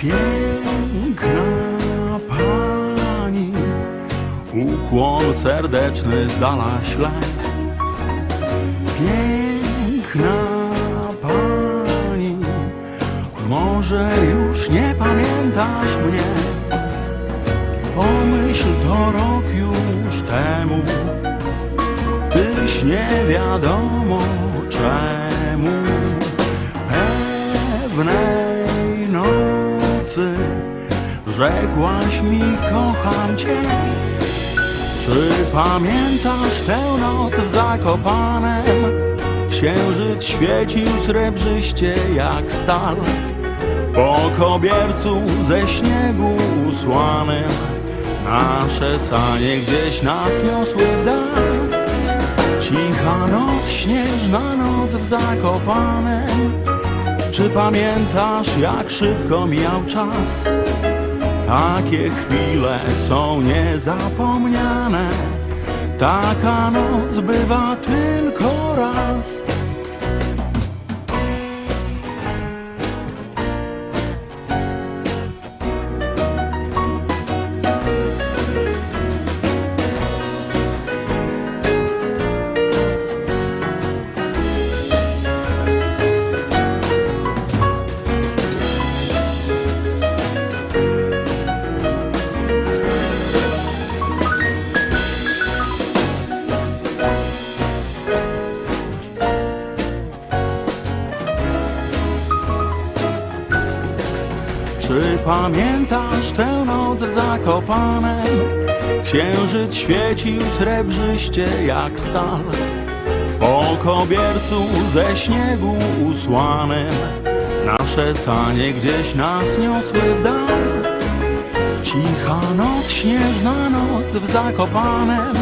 Piękna pani, ukłon serdeczny dala śle. Piękna pani, może już nie pamiętasz mnie. Pomyśl to rok już rzekłaś mi kocham cię. Czy pamiętasz tę noc w Zakopanem? Księżyc świecił srebrzyście jak stal. Po kobiercu ze śniegu usłanym Nasze sanie gdzieś nas niosły w dal Cicha noc, śnieżna noc w Zakopanem Czy pamiętasz jak szybko mijał czas? Takie chwile są niezapomniane. Taka noc bywa tylko raz Czy pamiętasz tę noc w Zakopanem? Księżyc świecił srebrzyście jak stal. Po kobiercu ze śniegu usłanym Nasze sanie gdzieś nas niosły w dal. Cicha noc, śnieżna noc w Zakopanem.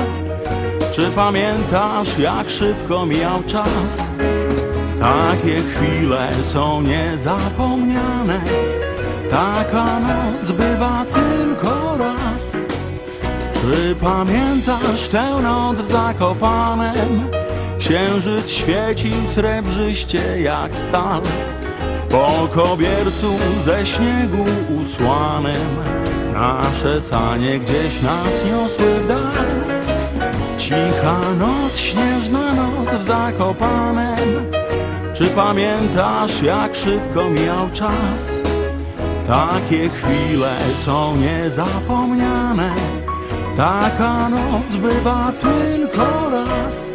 Czy pamiętasz jak szybko mijał czas? Takie chwile są niezapomniane Taka noc bywa tylko raz. Czy pamiętasz tę noc w Zakopanem? Księżyc świecił srebrzyście jak stal. Po kobiercu ze śniegu usłanym. Nasze sanie gdzieś nas niosły w dal. Cicha noc, śnieżna noc w Zakopanem. Czy pamiętasz jak szybko mijał czas? Takie chwile są niezapomniane. Taka noc bywa tylko raz